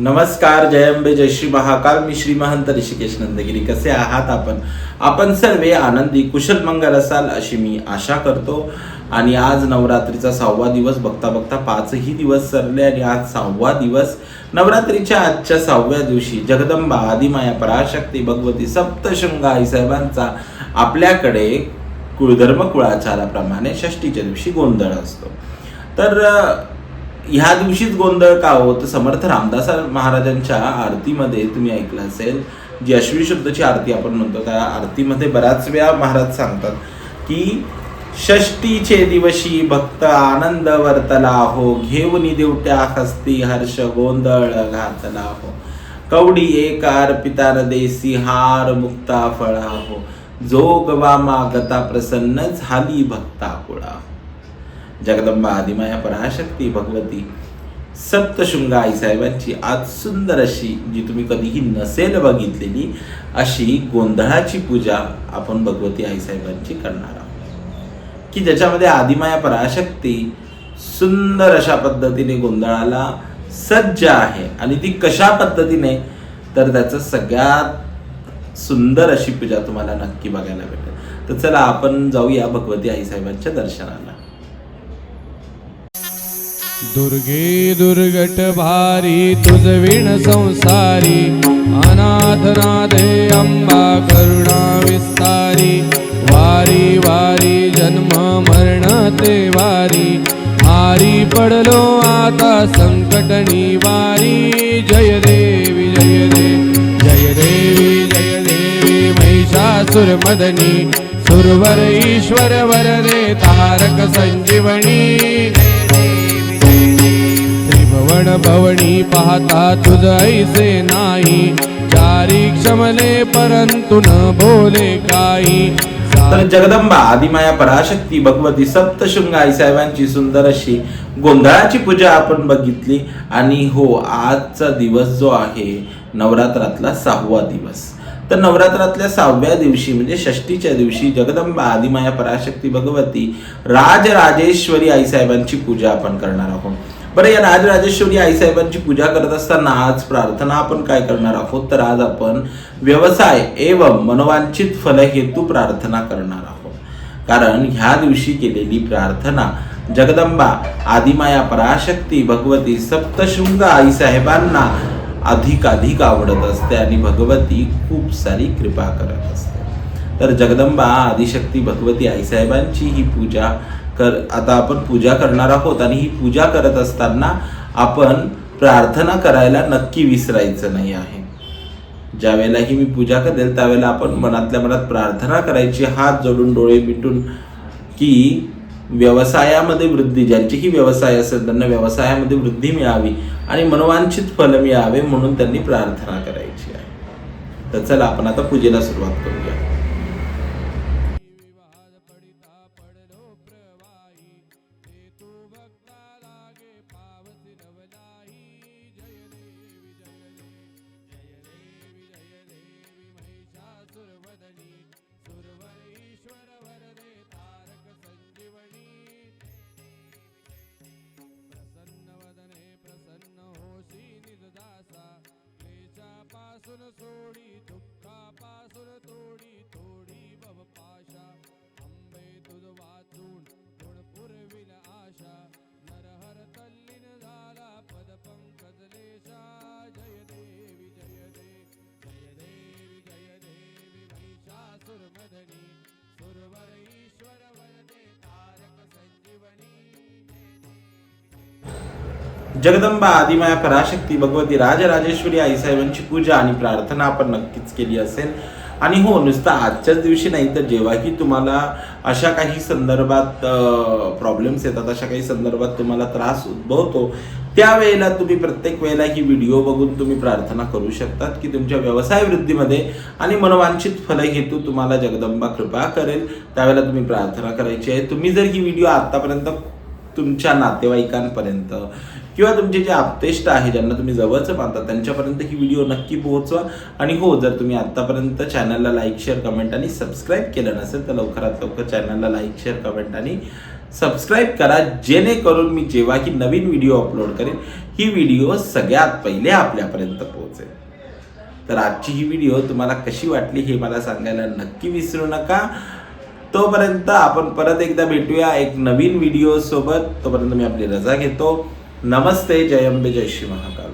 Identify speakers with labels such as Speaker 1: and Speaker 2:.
Speaker 1: नमस्कार जय अंबे जय श्री महाकाल. मी श्री महंत ऋषिकेश नंदगिरी. कसे आहात आपण? आपण सर्व आनंदी कुशल मंगल असाल अशी मी आशा करतो. आणि आज नवरात्रीचा सहावा दिवस बघता बघता पाचही दिवस सरले आणि आज सहावा दिवस नवरात्रीच्या आजच्या सहाव्या दिवशी जगदंबा आदिमाया पराशक्ती भगवती सप्तशृंगा आई साहेबांचा आपल्याकडे कुळधर्म कुळाचाराप्रमाणे षष्टीच्या दिवशी गोंधळ असतो. तर ह्या दिवशीच गोंधळ का होत समर्थ रामदास महाराजांच्या आरतीमध्ये तुम्ही ऐकलं असेल जी अश्विनी शुद्धची आरती आपण म्हणतो त्या आरतीमध्ये बऱ्याच वेळा महाराज सांगतात की षष्टीचे दिवशी भक्त आनंद वर्तला हो घेऊन देवट्या हस्ती हर्ष गोंधळ घातला हो. कवडी एक पितार देसी हार मुक्ता फळा हो. जोगवा मागता प्रसन्न झाली भक्ता कुळा हो. जगदंबा आदिमाया पराशक्ती भगवती सप्तशृंगा आई साहेबांची आज सुंदर अशी जी तुम्ही कधीही नसेल बघितलेली अशी गोंधळाची पूजा आपण भगवती आई साहेबांची करणार आहोत. की ज्याच्यामध्ये आदिमाया पराशक्ती सुंदर अशा पद्धतीने गोंधळाला सज्ज आहे आणि ती कशा पद्धतीने तर त्याचं सगळ्यात सुंदर अशी पूजा तुम्हाला नक्की बघायला भेटेल. तर चला आपण जाऊया भगवती आई साहेबांच्या दर्शनाला.
Speaker 2: दुर्गे दुर्गट भारी तुझ विण संसारी राधे अंबा करुणा विस्तारी वारी वारी जन्म मरण ते वारी हारी पडलो आता संकटनी वारी जय देवी जय दे जय देवी जय देवी महिषासुरमदनी सुरवर ईश्वर वरदे तारक संजीवनी त्रिभुवन भवणी पाहता तुझ ऐसे नाही. चारी क्षमले परंतु न बोले काही.
Speaker 1: तर जगदंबा आदिमाया पराशक्ती भगवती सप्तशृंग आई साहेबांची सुंदर अशी गोंधळाची पूजा आपण बघितली. आणि हो आजचा दिवस जो आहे नवरात्रातला सहावा दिवस. तर नवरात्रातल्या सहाव्या दिवशी म्हणजे षष्टीच्या दिवशी जगदंबा आदिमाया पराशक्ती भगवती राजराजेश्वरी आई साहेबांची पूजा आपण करणार आहोत. बरं या राजराजेश्वरी आई साहेबांची पूजा करत असताना आज प्रार्थना आपण काय करणार आहोत? तर आज आपण व्यवसाय एवं मनोवांछित फलहेतू प्रार्थना करणार आहोत. कारण ह्या दिवशी केलेली प्रार्थना जगदंबा आदिमाया पराशक्ती भगवती सप्तशृंग आईसाहेबांना अधिकाधिक आवडत असते आणि भगवती खूप सारी कृपा करत असते. तर जगदंबा आदिशक्ती भगवती आईसाहेबांची ही पूजा कर आता आपण पूजा करणार आहोत आणि ही पूजा करत असताना आपण प्रार्थना करायला नक्की विसरायचं नाही आहे. ज्या वेळेलाही मी पूजा करेल त्यावेळेला आपण मनातल्या मनात प्रार्थना करायची हात जोडून डोळे मिटून की व्यवसायामध्ये वृद्धी ज्यांचीही व्यवसाय असेल त्यांना व्यवसायामध्ये वृद्धी मिळावी आणि मनोवांछित फल मिळावे म्हणून त्यांनी प्रार्थना करायची आहे. तर चला आपण आता पूजेला सुरुवात करूया.
Speaker 2: पासून सोडी दुःखापासून तोडी तोडी भव पाशा. अंबे तुझ वाचून गुण पुरविल आशा.
Speaker 1: जगदंबा आदिमाया पराशक्ती भगवती राजराजेश्वरी आई साहेबांची पूजा आणि प्रार्थना आपण नक्कीच केली असेल. आणि हो नुसतं आजच्याच दिवशी नाही तर जेव्हाही तुम्हाला अशा काही संदर्भात प्रॉब्लेम्स येतात अशा काही संदर्भात तुम्हाला त्रास उद्भवतो त्यावेळेला तुम्ही प्रत्येक वेळेला ही व्हिडिओ बघून तुम्ही प्रार्थना करू शकतात की तुमच्या व्यवसाय वृद्धीमध्ये आणि मनोवांछित फलहेतू तुम्हाला जगदंबा कृपा करेल. त्यावेळेला तुम्ही प्रार्थना करायची आहे. तुम्ही जर ही व्हिडिओ आत्तापर्यंत तुमच्या नातेवाईकांपर्यंत किंवा तुमचे जे आपतेष्ट आहे ज्यांना तुम्ही जवळचं मानता त्यांच्यापर्यंत ही व्हिडिओ नक्की पोहोचवा. आणि हो जर तुम्ही आत्तापर्यंत चॅनलला लाईक शेअर कमेंट आणि सबस्क्राईब केलं नसेल तर लवकरात लवकर चॅनलला लाईक शेअर कमेंट आणि सबस्क्राईब करा. जेणेकरून मी जेव्हा ही नवीन व्हिडिओ अपलोड करेन ही व्हिडिओ सगळ्यात पहिले आपल्यापर्यंत पोहोचेल. तर आजची ही व्हिडिओ तुम्हाला कशी वाटली हे मला सांगायला नक्की विसरू नका. तोपर्यंत आपण परत एकदा भेटूया एक नवीन व्हिडिओसोबत तोपर्यंत मी आपली रजा घेतो. नमस्ते जयंबे जय श्री महाकाल।